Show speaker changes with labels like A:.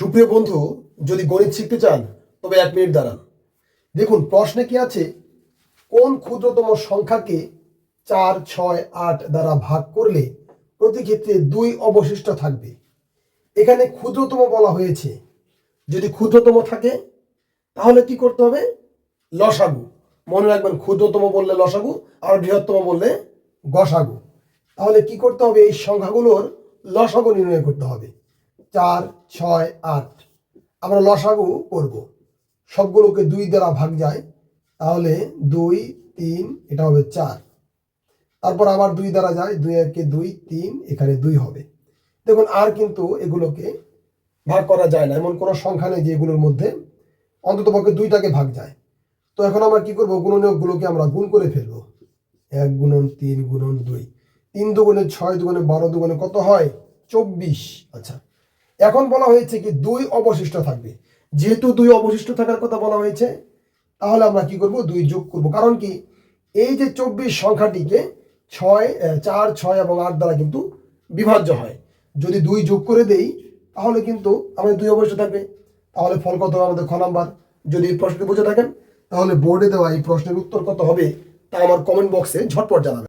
A: সুপ্রিয় বন্ধু, যদি গণিত শিখতে চান, তবে এক মিনিট দাঁড়ান। দেখুন, প্রশ্নে কি আছে? কোন ক্ষুদ্রতম সংখ্যাকে চার, ছয়, আট দ্বারা ভাগ করলে প্রতি ক্ষেত্রে দুই অবশিষ্ট থাকবে? এখানে ক্ষুদ্রতম বলা হয়েছে। যদি ক্ষুদ্রতম থাকে, তাহলে কি করতে হবে? লসাগু। মনে রাখবেন, ক্ষুদ্রতম বললে লসাগু, আর বৃহত্তম বললে গসাগু। তাহলে কি করতে হবে? এই সংখ্যাগুলোর লসাগু নির্ণয় করতে হবে। চার, ছয়, আট। আমরা লসাগু করব। সবগুলোকে দুই দ্বারা ভাগ যায়, তাহলে দুই, তিন, এটা হবে চার। তারপর আবার দুই দ্বারা যায়, দুই একে দুই, তিন, এখানে দুই হবে। দেখুন, আর কিন্তু এগুলোকে ভাগ করা যায় না। এমন কোনো সংখ্যা নেই যে এগুলোর মধ্যে অন্তত পক্ষে দুইটাকে ভাগ যায়। তো এখন আমরা কি করব? গুণনীয়কগুলোকে আমরা গুণ করে ফেলব। এক গুণন তিন গুণন দুই। তিন দুগুণে ছয় দুগুণে বারো দুগুণে কত হয়? চব্বিশ। আচ্ছা। এখন বলা হয়েছে কি দুই অবশিষ্ট থাকবে। যেহেতু দুই অবশিষ্ট থাকার কথা বলা হয়েছে, তাহলে আমরা কি করব? দুই যোগ করব। কারণ কি এই যে চব্বিশ সংখ্যাটিকে ছয় চার, ছয় এবং আট দ্বারা কিন্তু বিভাজ্য হয়। যদি দুই যোগ করে দেই, তাহলে কিন্তু আমাদের দুই অবশিষ্ট থাকবে। তাহলে ফল কত হবে আমাদের খ নাম্বার? যদি প্রশ্নটি বুঝে থাকেন, তাহলে বোর্ডে দেওয়া এই প্রশ্নের উত্তর কত হবে তা আমার কমেন্ট বক্সে ঝটপট জানাবেন।